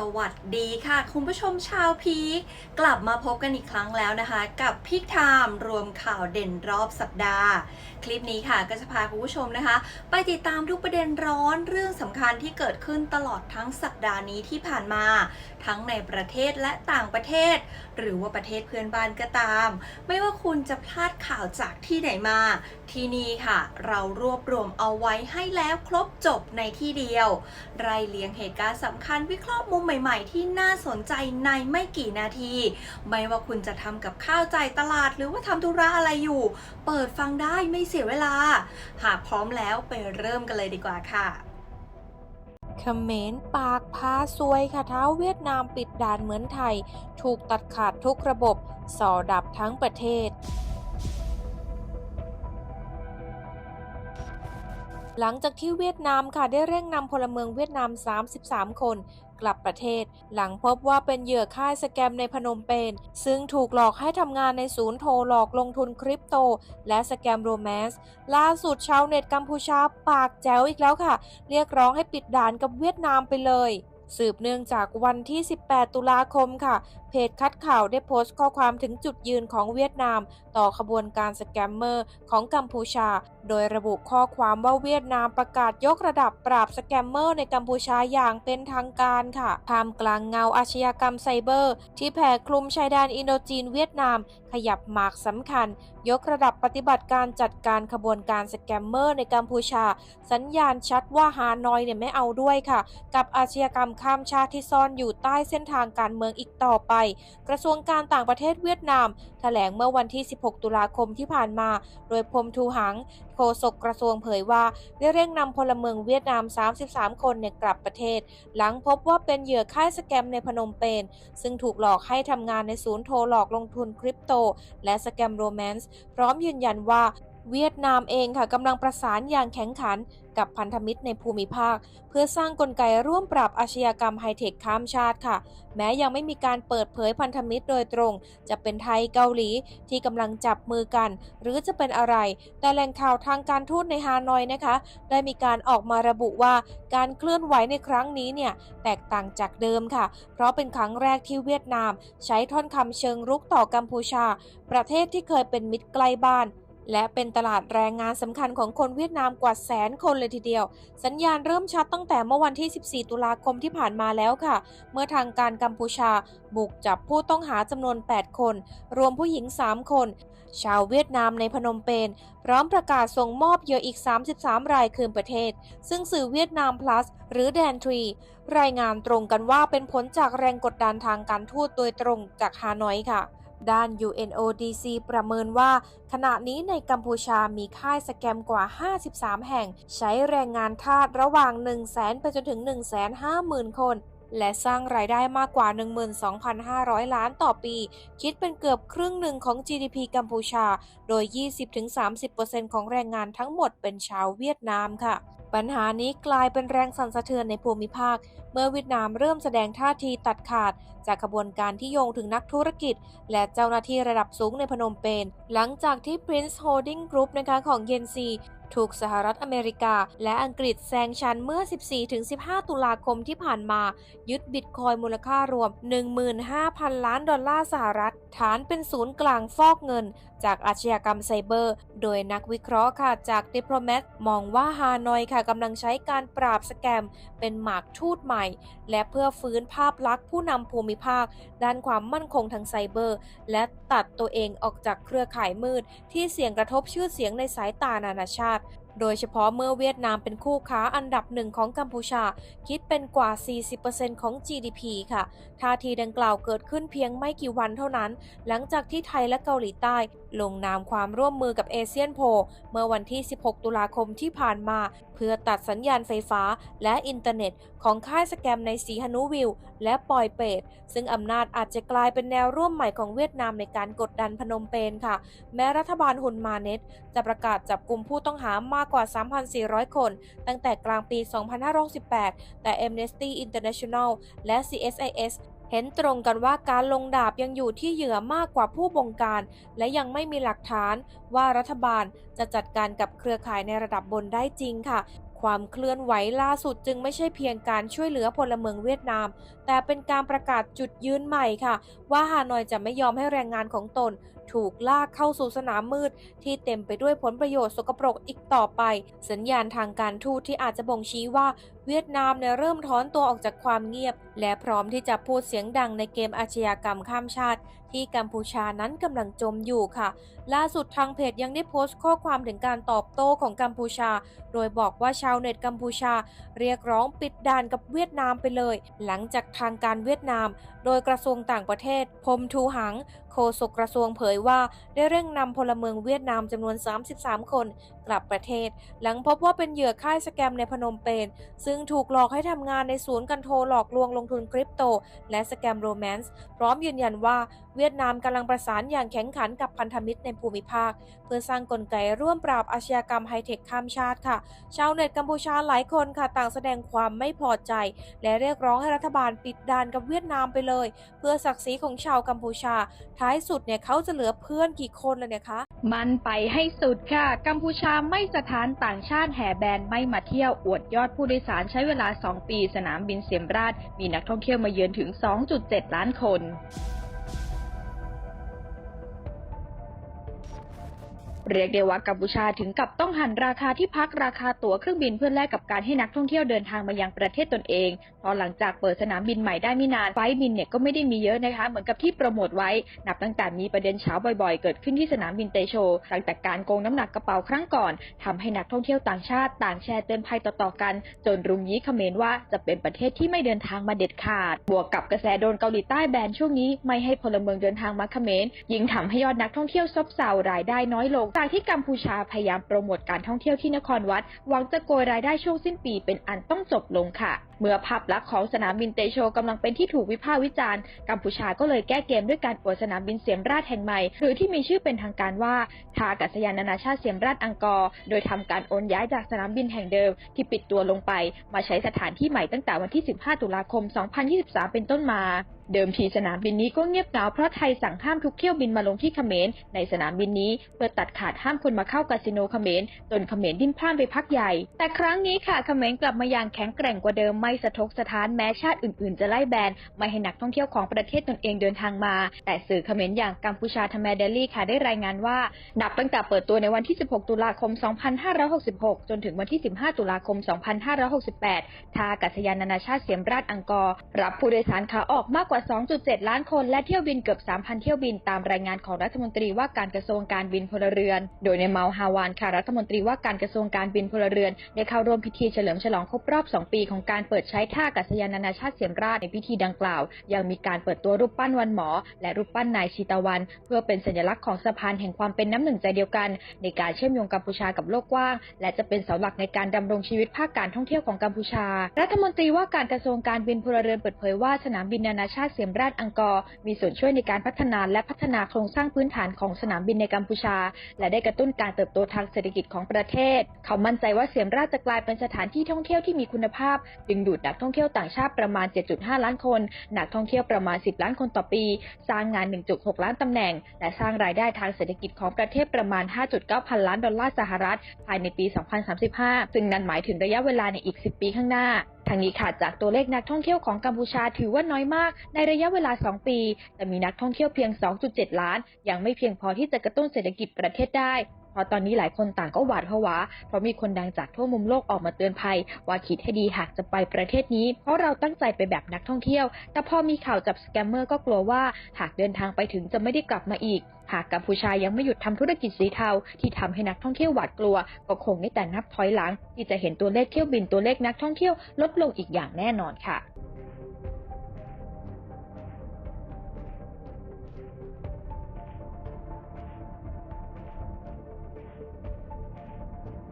สวัสดีค่ะ คุณผู้ชมชาวพีคกลับมาพบกันอีกครั้งแล้วนะคะ กับพีคไทม์รวมข่าวเด่นรอบสัปดาห์ คลิปนี้ค่ะก็จะพาคุณผู้ชมนะคะ ไปติดตามทุกประเด็นร้อนเรื่องสำคัญที่เกิดขึ้นตลอดทั้งสัปดาห์นี้ที่ผ่านมา ทั้งในประเทศและต่างประเทศ หรือว่าประเทศเพื่อนบ้านก็ตาม ไม่ว่าคุณจะพลาดข่าวจากที่ไหนมา ที่นี่ค่ะ เรารวบรวมเอาไว้ให้แล้วครบจบในที่เดียว รายเลียงเหตุการณ์สำคัญวิเคราะห์มุมใหม่ๆ ที่น่าสนใจในไม่กี่นาที ไม่ว่าคุณจะทำกับข้าวใจตลาดหรือว่าทำธุระอะไรอยู่ เปิดฟังได้ไม่เสียเวลา หากพร้อมแล้วไปเริ่มกันเลยดีกว่าค่ะเขมรปากพาซวยค่ะเท้าเวียดนามปิดด่านเหมือนไทย ถูกตัดขาดทุกระบบสอดับทั้งประเทศหลังจากที่เวียดนามค่ะได้เร่งนำพลเมืองเวียดนาม 33 คน กลับประเทศ หลังพบว่าเป็นเหยื่อค่ายสแกมในพนมเปญซึ่งถูกหลอกให้ทำงานในศูนย์โทรหลอกลงทุนคริปโต และสแกมโรแมนส์ล่าสุดชาวเน็ตกัมพูชาปากแจ๋วอีกแล้วค่ะ เรียกร้องให้ปิดด่านกับเวียดนามไปเลยสืบเนื่องจากวันที่ 18 ตุลาคมค่ะ เพจคัดข่าวได้โพสต์ข้อความถึงจุดยืนของเวียดนาม ต่อขบวนการสแกมเมอร์ของกัมพูชา โดยระบุข้อความว่าเวียดนามประกาศยกระดับปราบสแกมเมอร์ในกัมพูชาอย่างเป็นทางการค่ะท่ามกลางเงาอาชญากรรมไซเบอร์ ที่แผ่คลุมชายแดนอินโดจีนเวียดนาม ขยับหมากสำคัญ ยกระดับปฏิบัติการจัดการขบวนการสแกมเมอร์ในกัมพูชา สัญญาณชัดว่าฮานอยเนี่ยไม่เอาด้วยค่ะ กับอาชญากรรมข้ามชาติที่ซ่อนอยู่ใต้เส้นทางการเมืองอีกต่อไปกระทรวงการต่างประเทศเวียดนามแถลงเมื่อวันที่ 16 ตุลาคมที่ผ่านมา โดยพรมทูหัง โฆษกกระทรวงเผยว่า ได้เร่งนำพลเมืองเวียดนาม 33 คนเนี่ยกลับประเทศ หลังพบว่าเป็นเหยื่อค่ายสแกมในพนมเปญซึ่งถูกหลอกให้ทำงานในศูนย์โทรหลอกลงทุนคริปโต และสแกมโรแมนส์พร้อมยืนยันว่า เวียดนามเองค่ะกำลังประสานอย่างแข็งขันกับพันธมิตรในภูมิภาค เพื่อสร้างกลไกร่วมปราบอาชญากรรมไฮเทคข้ามชาติค่ะ แม้ยังไม่มีการเปิดเผยพันธมิตรโดยตรง จะเป็นไทยเกาหลีที่กำลังจับมือกัน หรือจะเป็นอะไร แต่แหล่งข่าวทางการทูตในฮานอยนะคะ ได้มีการออกมาระบุว่าการเคลื่อนไหวในครั้งนี้เนี่ยแตกต่างจากเดิมค่ะ เพราะเป็นครั้งแรกที่เวียดนาม ใช้ท่อนคำเชิงรุกต่อกัมพูชา ประเทศที่เคยเป็นมิตรใกล้บ้าน และเป็นตลาดแรงงานสำคัญของคนเวียดนามกว่าแสนคนเลยทีเดียว สัญญาณเริ่มชัดตั้งแต่เมื่อวันที่ 14 ตุลาคมที่ผ่านมาแล้วค่ะ เมื่อทางการกัมพูชาบุกจับผู้ต้องหาจำนวน 8 คน รวมผู้หญิง 3 คน ชาวเวียดนามในพนมเปญพร้อมประกาศส่งมอบเหยื่ออีก 33 รายคืนประเทศ ซึ่งสื่อเวียดนาม plus หรือแดนทรี รายงานตรงกันว่าเป็นผลจากแรงกดดันทางการทูตโดยตรงจากฮานอยค่ะ ด้าน UNODC ประเมินว่า ขณะนี้ในกัมพูชามีค่ายสแกมกว่า 53 แห่ง ใช้แรงงานทาสระหว่าง 1 0 0 0 0 0 ไปจนถึง 150,000 คน และสร้างรายได้มากกว่า 12,500 ล้านต่อปี คิดเป็นเกือบครึ่งหนึ่งของ GDP กัมพูชา โดย 20-30%ของแรงงานทั้งหมดเป็นชาวเวียดนามค่ะ ปัญหานี้กลายเป็นแรงสั่นสะเทือนในภูมิภาค เมื่อเวียดนามเริ่มแสดงท่าทีตัดขาด จากขบวนการที่โยงถึงนักธุรกิจ และเจ้าหน้าที่ระดับสูงในพนมเปญหลังจากที่ Prince Holding Group นะคะของเยนซีถูกสหรัฐอเมริกา และอังกฤษแซงชันเมื่อ 14-15 ตุลาคมที่ผ่านมา ยึดบิตคอยมูลค่ารวม 15,000 ล้านดอลลาร์สหรัฐ ฐานเป็นศูนย์กลางฟอกเงิน จากอาชญากรรมไซเบอร์ โดยนักวิเคราะห์ค่ะจาก Diplomat มองว่าฮานอยค่ะกำลังใช้การปราบสแกมเป็นหมากทูตใหม่ และเพื่อฟื้นภาพลักษณ์ผู้นำภูมิภาค ด้านความมั่นคงทางไซเบอร์ และตัดตัวเองออกจากเครือข่ายมืด ที่เสี่ยงกระทบชื่อเสียงในสายตานานาชาติ โดยเฉพาะเมื่อเวียดนามเป็นคู่ค้าอันดับหนึ่งของกัมพูชา คิดเป็นกว่า 40%ของ GDP ค่ะท่าทีดังกล่าวเกิดขึ้นเพียงไม่กี่วันเท่านั้น หลังจากที่ไทยและเกาหลีใต้ ลงนามความร่วมมือกับเอเชียนโพเมื่อวันที่ 16 ตุลาคมที่ผ่านมา เพื่อตัดสัญญาณไฟฟ้าและอินเทอร์เน็ต ของค่ายสแกมในสีฮานุวิลและปอยเปตซึ่งอำนาจอาจจะกลายเป็นแนวร่วมใหม่ของเวียดนามในการกดดันพนมเปญค่ะ แม้รัฐบาลฮุนมาเน็ตจะประกาศจับกลุ่มผู้ต้องหามากกว่า 3,400 คน ตั้งแต่กลางปี 2568แต่ Amnesty International และ CSIS เห็นตรงกันว่าการลงดาบยังอยู่ที่เหยื่อมากกว่าผู้บงการ และยังไม่มีหลักฐานว่ารัฐบาลจะจัดการกับเครือข่ายในระดับบนได้จริงค่ะ ความเคลื่อนไหวล่าสุดจึงไม่ใช่เพียงการช่วยเหลือพลเมืองเวียดนาม แต่เป็นการประกาศจุดยืนใหม่ค่ะ ว่าฮานอยจะไม่ยอมให้แรงงานของตนถูกลากเข้าสู่สนามมืด ที่เต็มไปด้วยผลประโยชน์สกปรกอีกต่อไป สัญญาณทางการทูตที่อาจจะบ่งชี้ว่าเวียดนามเนี่ยเริ่มถอนตัวออกจากความเงียบ และพร้อมที่จะพูดเสียงดังในเกมอาชญากรรมข้ามชาติ ที่กัมพูชานั้นกำลังจมอยู่ค่ะ ล่าสุดทางเพจยังได้โพสต์ข้อความถึงการตอบโต้ของกัมพูชา โดยบอกว่าชาวเน็ตกัมพูชา เรียกร้องปิดด่านกับเวียดนามไปเลย หลังจากทางการเวียดนาม โดยกระทรวงต่างประเทศพมทูหัง โฆษกกระทรวงเผยว่า ได้เร่งนำพลเมืองเวียดนามจำนวน 33 คน กลับประเทศ หลังพบว่าเป็นเหยื่อค่ายสแกมในพนมเปญซึ่งถูกหลอกให้ทำงานในศูนย์กันโทรหลอกลวงลงทุนคริปโต และสแกมโรแมนซ์พร้อมยืนยันว่า เวียดนามกำลังประสานอย่างแข็งขันกับพันธมิตรในภูมิภาค เพื่อสร้างกลไกร่วมปราบอาชญากรรมไฮเทคข้ามชาติค่ะ ชาวเน็ตกัมพูชาหลายคนค่ะต่างแสดงความไม่พอใจ และเรียกร้องให้รัฐบาลปิดด่านกับเวียดนามไปเลย เพื่อศักดิ์ศรีของชาวกัมพูชา ท้ายสุดเนี่ยเขาจะเหลือเพื่อนกี่คนเลยเนี่ยคะมันไปให้สุดค่ะ กัมพูชาไม่สถานต่างชาติแห่แบนไม่มาเที่ยวอวดยอดผู้โดยสารใช้เวลา 2 ปี สนามบินเสียมราช มีนักท่องเที่ยวมาเยือนถึง 2.7 ล้านคน เรียกได้ว่ากัมพูชาถึงกับต้องหันราคาที่พักราคาตั๋วเครื่องบินเพื่อแลกกับการให้นักท่องเที่ยวเดินทางมายังประเทศตนเองพราะหลังจากเปิดสนามบินใหม่ได้ไม่นานไฟบินเนี่ยก็ไม่ได้มีเยอะนะคะ เหมือนกับที่โปรโมทไว้ นับตั้งแต่มีประเด็นเช้าบ่อยๆ เกิดขึ้นที่สนามบินเตโชตั้งแต่การโกงน้ำหนักกระเป๋าครั้งก่อนทำให้นักท่องเที่ยวต่างชาติต่างแชร์เตือนภัยต่อๆกัน จนรุมยี้เขมรว่าจะเป็นประเทศที่ไม่เดินทางมาเด็ดขาด บวกกับกระแสโดนเกาหลีใต้แบนช่วงนี้ไม่ให้พลเมืองเดินทางมาเขมรยิ่งทำให้ยอดนักท่องเที่ยวซบเซารายได้น้อยลงจากที่กัมพูชาพยายามโปรโมทการท่องเที่ยวที่นครวัดหวังจะโกยรายได้ช่วงสิ้นปีเป็นอันต้องจบลงค่ะ เมื่อภาพลักษณ์ของสนามบินเตโชกำลังเป็นที่ถูกวิพากษ์วิจารณ์กัมพูชาก็เลยแก้เกมด้วยการปิดสนามบินเสียมราชแห่งใหม่ หรือที่มีชื่อเป็นทางการว่าท่าอากาศยานนานาชาติเสียมราชอังกอร์โดยทำการโอนย้ายจากสนามบินแห่งเดิมที่ปิดตัวลงไป มาใช้สถานที่ใหม่ตั้งแต่วันที่ 15 ตุลาคม 2023 เป็นต้นมาเดิมทีสนามบินนี้ก็เงียบเหงาเพราะไทยสั่งห้ามทุกเที่ยวบินมาลงที่เขมรในสนามบินนี้เพื่อตัดขาดห้ามคนมาเข้าคาสิโนเขมรจนเขมรดิ้นพล่านไปพักใหญ่ แต่ครั้งนี้ค่ะเขมรกลับมาอย่างแข็งแกร่งกว่าเดิมไม่สะทกสะท้านแม้ชาติอื่นๆ จะไล่แบนไม่ให้นักท่องเที่ยวของประเทศตนเองเดินทางมา แต่สื่อเขมรอย่างกัมพูชาทแมเดลี่ค่ะได้รายงานว่า นับตั้งแต่เปิดตัวในวันที่ 16 ตุลาคม 2566 จนถึงวันที่ 15 ตุลาคม 2568ท่าอากาศยานนานาชาติเสียมราชอังกอร์รับผู้โดยสารขาออกมากกว่าว่า 2.7 ล้านคน และเที่ยวบินเกือบ 3,000 เที่ยวบินตามรายงานของรัฐมนตรีว่าการกระทรวงการบินพลเรือน โดยในเมาฮาวานค่ะรัฐมนตรีว่าการกระทรวงการบินพลเรือน ได้เข้าร่วมพิธีเฉลิมฉลองครบรอบ 2 ปีของการเปิดใช้ท่าอากาศยานนานาชาติเสียมราชในพิธีดังกล่าว ยังมีการเปิดตัวรูปปั้นวันหมอ และรูปปั้นนายชีตาวัน เพื่อเป็นสัญลักษณ์ของสะพานแห่งความเป็นน้ำหนึ่งใจเดียวกัน ในการเชื่อมโยงกัมพูชากับโลกกว้าง และจะเป็นเสาหลักในการดำรงชีวิตภาคการท่องเที่ยวของกัมพูชา รัฐมนตรีว่าการกระทรวงการบินพลเรือนเปิดเผยว่าสนามบินนานาชาติเสียมราชอังกอร์มีส่วนช่วยในการพัฒนาและพัฒนาโครงสร้างพื้นฐานของสนามบินในกัมพูชา และได้กระตุ้นการเติบโตทางเศรษฐกิจของประเทศ เขามั่นใจว่าเสียมราชจะกลายเป็นสถานที่ท่องเที่ยวที่มีคุณภาพ ดึงดูดนักท่องเที่ยวต่างชาติประมาณ 7.5 ล้านคน นักท่องเที่ยวประมาณ 10 ล้านคนต่อปี สร้างงาน 1.6 ล้านตำแหน่ง และสร้างรายได้ทางเศรษฐกิจของประเทศประมาณ 5.9 พันล้านดอลลาร์สหรัฐภายในปี 2035 ซึ่งนั่นหมายถึงระยะเวลาในอีก 10 ปีข้างหน้า ทางนี้ค่ะจากตัวเลขนักท่องเที่ยวของกัมพูชาถือว่าน้อยมาก ในระยะเวลา 2 ปี แต่มีนักท่องเที่ยวเพียง 2.7 ล้าน ยังไม่เพียงพอที่จะกระตุ้นเศรษฐกิจประเทศได้ เพราะตอนนี้หลายคนต่างก็หวาดผวาเพราะมีคนดังจากทั่วมุมโลกออกมาเตือนภัย ว่าคิดให้ดีหากจะไปประเทศนี้ เพราะเราตั้งใจไปแบบนักท่องเที่ยว แต่พอมีข่าวจับสแกมเมอร์ก็กลัวว่า หากเดินทางไปถึงจะไม่ได้กลับมาอีก หากกัมพูชายังไม่หยุดทำธุรกิจสีเทาที่ทำให้นักท่องเที่ยวหวาดกลัว ก็คงได้แต่นับถอยหลัง ที่จะเห็นตัวเลขเที่ยวบินตัวเลขนักท่องเที่ยวลดลงอีกอย่างแน่นอนค่ะ